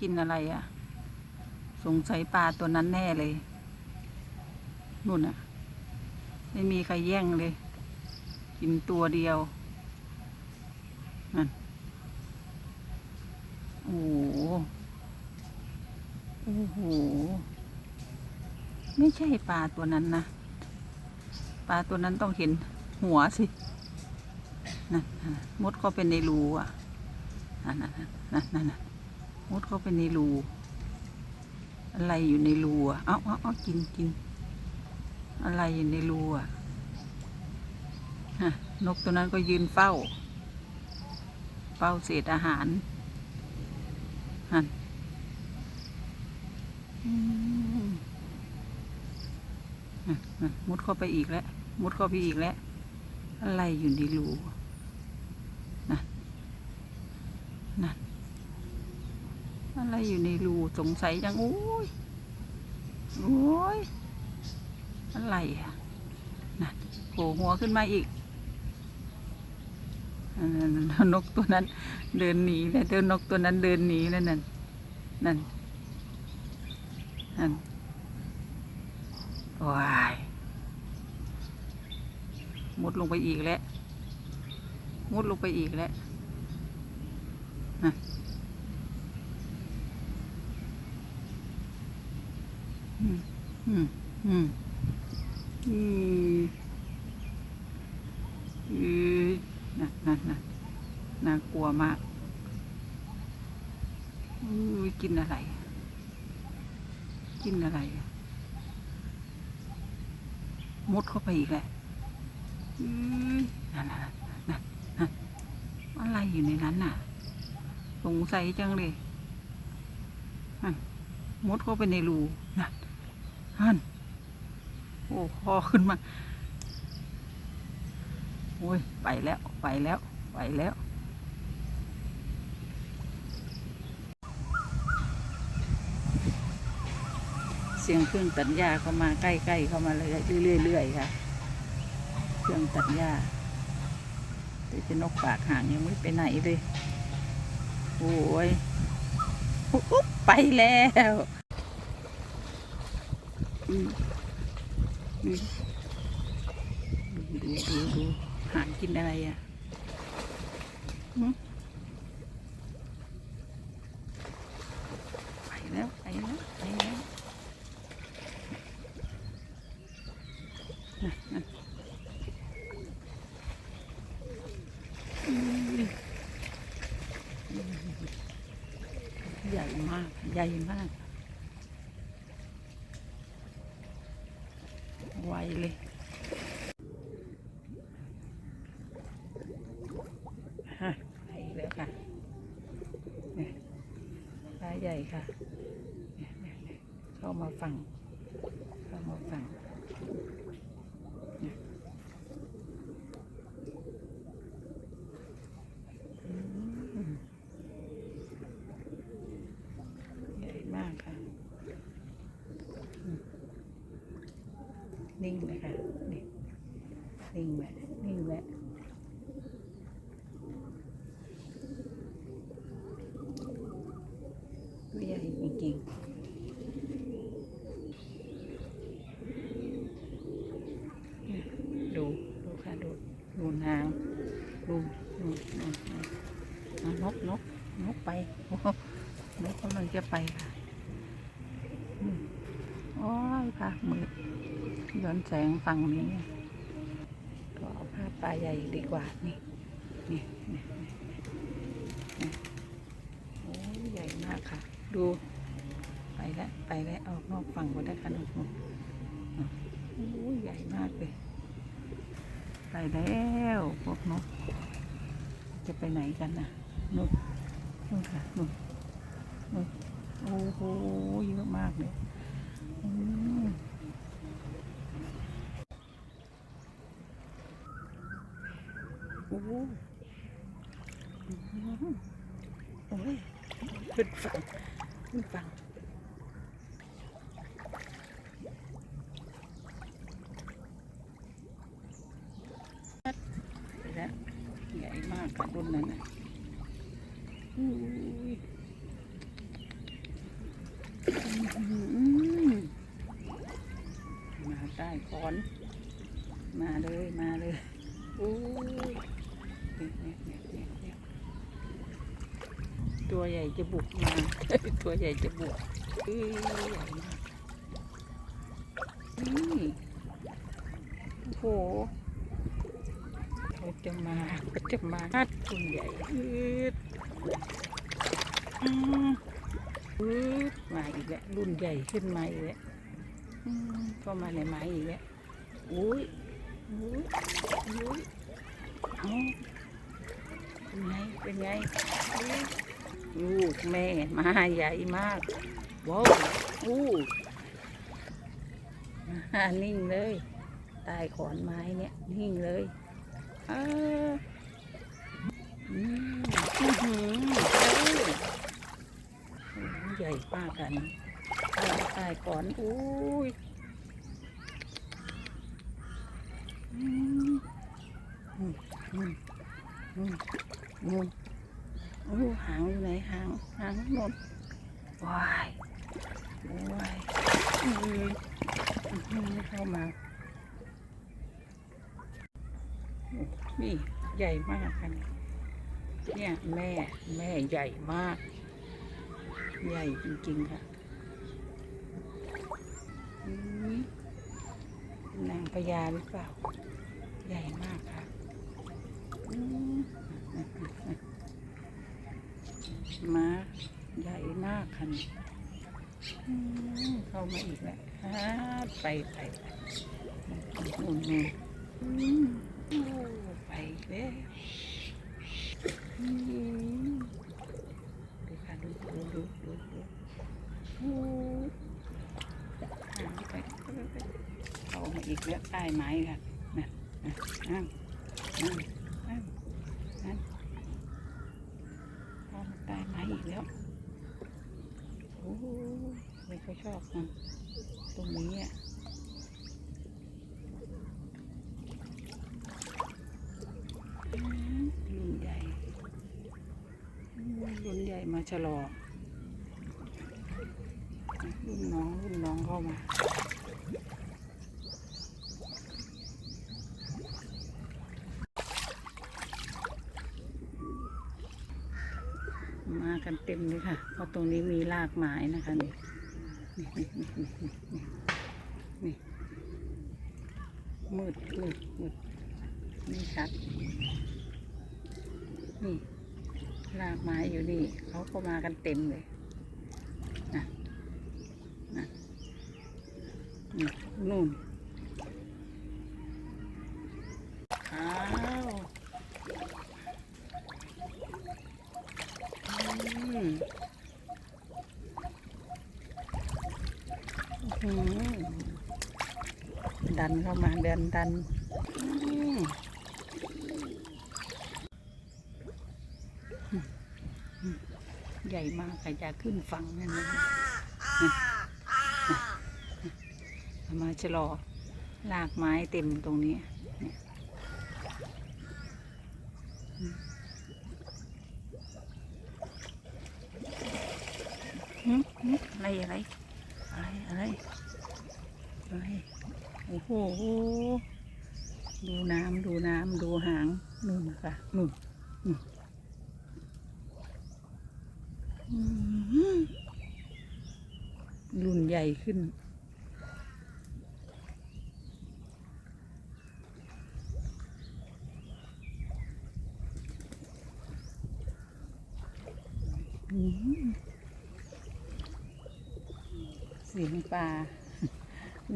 กินอะไรอะ่ะ สงสัยปลาตัวนั้นแน่เลยนู่นอะ ไม่มีใครแย่งเลย กินตัวเดียวนั่นโอ้โหโอ้โห ไม่ใช่ปลาตัวนั้นนะ ปลาตัวนั้นต้องเห็นหัวสินั่นมดเข้าไปในรูอะนั่นนั่นนั่นนั่น มุดเข้าไปในรู อะไรอยู่ในรูอะ เอาเอาเอากินกิน อะไรอยู่ในรูอะนกตัวนั้นก็ยืนเฝ้า เฝ้าเศษอาหารหันมุดเข้าไปอีกแล้ว มุดเข้าไปอีกแล้ว อะไรอยู่ในรูนะนะ อะไรอยู่ในรูสงสัยจังโอ้ยโอ้ยอะไรอะนะโผล่หัวขึ้นมาอีกนกตัวนั้นเดินหนีแล้วเดินนกตัวนั้นเดินหนีแล้วนั่นนั่นนั่นว้ายมุดลงไปอีกแล้วมุดลงไปอีกแล้วนะ อืมอืมอืมอืมนั่นนั่นนั่นน่ากลัวมากอือกินอะไร กินอะไร มุดเข้าไปอีกแหล้วอือนั่นนั่นนั่นนั่นอะไรอยู่ในนั้นน่ะ สงสัยจังเลยมุดเข้าไปในรูนั่ นนั่นโอ้พอขึ้นมา โอ้ย ไปแล้ว ไปแล้ว ไปแล้ว เสียงเครื่องตัดหญ้าเข้ามาใกล้ๆเข้ามาเลยเรื่อยๆค่ะ เครื่องตัดหญ้าแต่จะนกปากหางยังไม่ไปไหนเลย โอ้ย อุ๊บไปแล้ว ดูดูดูดูหางกินอะไรอะไปแล้วไปแล้วไปแล้วน่น่ะอืมใหญ่มาก ใหญ่มาก ไวเลยฮะไปแล้วค่ะเนี่ยปลาใหญ่ค่ะเนี่ยเนี่ย เข้ามาฝั่งเข้ามาฝั่งใหญ่มากค่ะ นิ่งเลยค่ะนี่นิ่งแหละนิ่งแหละตัวใหญ่จริงๆเนี่ยดูดูค่ะดูดูนางดูดูดูดูนกนกนกไปโอ้โหนกกำลัง จะไปค่ะอืมโอ้ยค่ะมืดย้อนแสงฝั่งนี้ก็เอาภาพปลาใหญ่ดีกว่านี่นี่นี่นโอ้ยใหญ่มากค่ะ ดูไปแล้วไปแล้วออกนอกฝั่งก็ได้ค่ะนกนกโอ้ใหญ่มากเลย ไปแล้วพวกนกจะไปไหนกันนะนู่นนู่นค่ะนู่ โอ้โหเยอะมากเลยโอ้โหโอ้ยขึ้นฝั่งขึ้นฝั่งไปแล้วใหญ่มากค่ะรุ่นนั้นน่ะอุ้ย อืมมาใต้ขอน มาเลยมาเลยโอ้ยเนี่ยเนี่ยเนี่ยเนี่ยเนี่ย ตัวใหญ่จะบุกมา ตัวใหญ่จะบุกเอ้ยใหญ่มากนี่โอ้โหเขาจะมาก็จะมางัดตัวใหญ่อืดอืมอืดมาอีกแล้วรุ่นใหญ่ขึ้นมาอีกแล้วก็มาในไม้อีกแล้วอุ้ยอุ้ยอุ้ยเอาเป็นไง เป็นไงอุ๊ย ลูกแม่มาใหญ่มาก ว้าวอู้มานิ่งเลยใตายขอนไม้เนี่ยนิ่งเลยเอออืมอื้อหือใหญ่มากันใต้ใตายขอนอุ้ยอืมอืมอืมอืม โอ้หางอยู่ไหนหางหางหมดว้ายว้ายอืมอื้อหือเข้ามา นี่ใหญ่มากค่ะเนี่ยเนี่ยแม่แม่ใหญ่มาก ใหญ่จริงๆค่ะอืมนางพญาหรือเปล่า ใหญ่มากค่ะ มมาใหญ่มากค่ะนี่อืมเข้ามาอีกแล้วไปไปไปนู่นนู่นอืมไปแล้วอืมดูค่ะดูดูดูดูดูไปเข้ามาอีกแล้วใต้ไม้ค่ะนั่นนั่นนั่นนั่นนั่นเข้ามาใต้ไม้ อีกแล้วโอ้ไม่ค่อยชอบมันตรงนี้อะอืมรุ่นใหญ่อืมรุ่นใหญ่มาชะลอรุ่นน้องรุ่นน้องเข้ามากันเต็มเลย ค่ะ เพราะตรงนี้มีรากไม้นะคะนี่นี่นี่นี่นี่นี่มืดมืดมืดไม่ชัด นี่รากไม้อยู่นี่เขาก็มากันเต็มเลยนะนะนี่นู่นอ้าวอืมอื้อหือ ดันเข้ามาเดินดันใหญ่มากใครจะขึ้นฝั่งนั่นนะมาชะลอลากไม้เต็มตรงนี้เนี่ยอืมหืมหืม อะไร อะไร อะไรอะไรโอ้โหดูน้ำดูน้ำดูหางนู่นค่ะนู่นรุ่นใหญ่ขึ้นอืม สียงปลา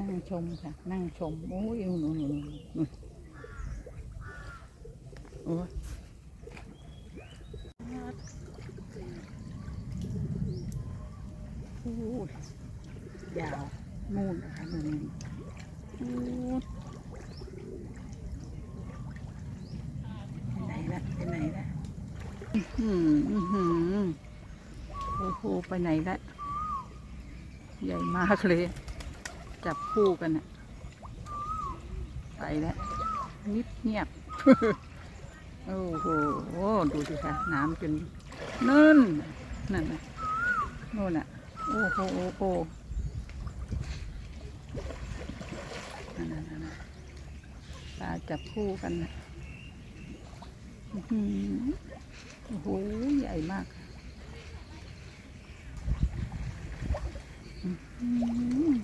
นั่งชมค่ะ นั่งชม โอ้ยนู่นนู่นนู่นนู่นโอ้ยพูดยาวนู่นนะคะนู่นพูดไปไหนละไปไหนละอื้อหืออือหือโอ้โหไปไหนละ ใหญ่มากเลย จับคู่กันอะไปแล้วนิดเงียบ โอ้โห ดูสิคะน้ำจนนั่นนั่นน่ะนู่นน่ะ โอ้โหโอ้โหนั่นนั่นปลาจับคู่กันนะอื้อหือโอ้โห ใหญ่มากอื้อหือ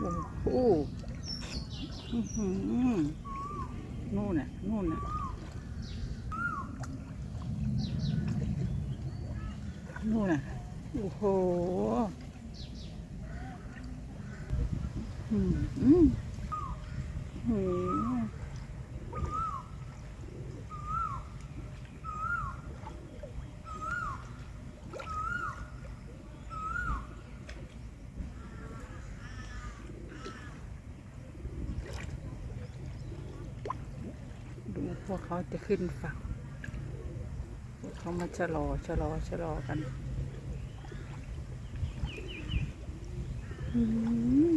โอ้ โหโอ้อื้อหือนู่นน่ะนู่นน่ะนู่นน่ะโอ้โหอืมอืมอืมดูพว กเขาจะขึ้นฝั่งพวกเขามาชะลอชะลอชะลอกันอืม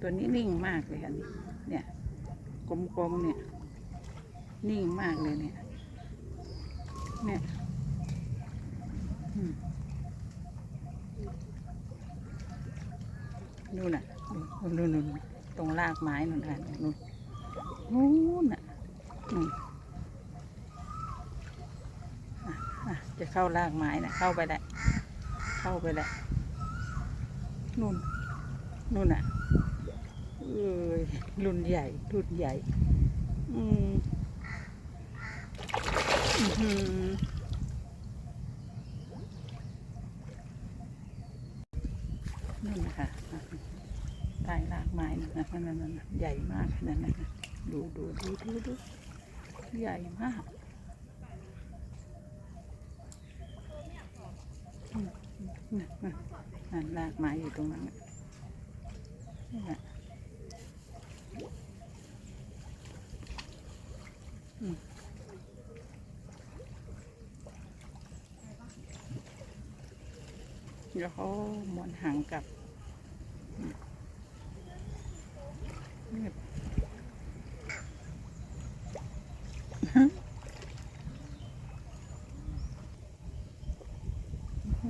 ตัวนี้นิ่งมากเลยอันนี้ เนี่ยกลมๆเนี่ย นิ่งมากเลยเนี่ย เนี่ยอืมนู่นน่ะนู่นนู่นนู่นตรงรากไม้นู่นค่ะนู่น นู่นน่ะนู่นอะจะเข้ารากไม้นะเข้าไปได้เข้าไปได้นู่นนู่นอะเอ้ยรุ่นใหญ่รุ่นใหญ่ อืมอื้อหือนั่นนะคะใต้รากไม้นะนั่นนั่นนั่นใหญ่มากนั่นนั่นนั่น ดูดูดูดูดูใหญ่มากนั่นนั่นนั่นรากไม้อยู่ตรงนั้นน่ะนั่นน่ะอืมแล้วเขาหมอนหางกลับอืมเงียบโอ้โห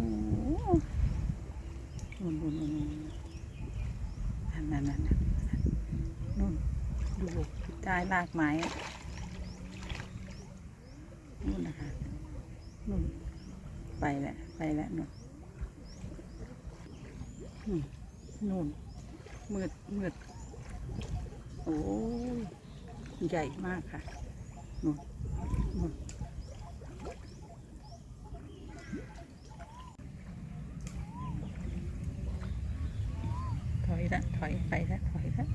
นู่นนู่นนู่นนู่นนั่นนั่นนั่นนั่นนู่นดู ที่ใต้รากไม้อะนู่นนะคะนู่นไปแล้วไปแล้วนู่นอืมนู่นมืดมืดโอ้ใหญ่มากค่ะนู่นนู่นถอยละถอยไปละถอยละ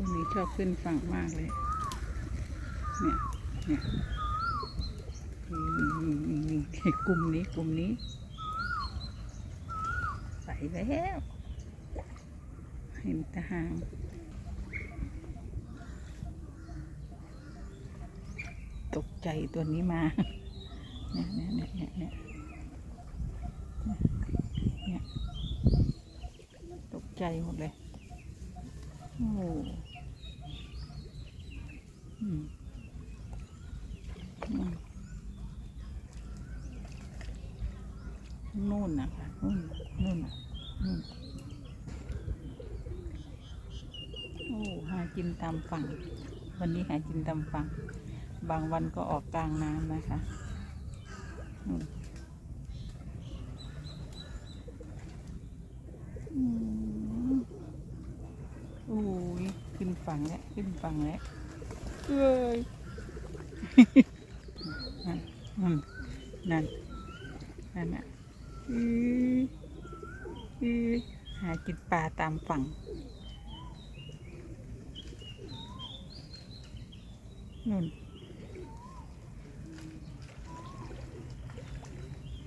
พวกนี้ ชอบขึ้นฝั่งมากเลย เนี่ย เนี่ยกลุ่มนี้กลุ่มนี้ ไปแล้ว เห็นตะหางตกใจตัวนี้มา เนี่ยเนี่ยเนี่ยเนี่ยเนี่ยเนี่ยตกใจหมดเลย โอ้ นู่นนะคะนู่นนู่นนู่นโอ้หากินตามฝั่ง วันนี้หากินตามฝั่ง บางวันก็ออกกลางน้ำนะคะอุ้ยขึ้นฝั่งแล้ว ขึ้นฝั่งแล้ว เอ้ยนั่นนั่นนั่นนั่นอะอืออือหากินปลาตามฝั่ง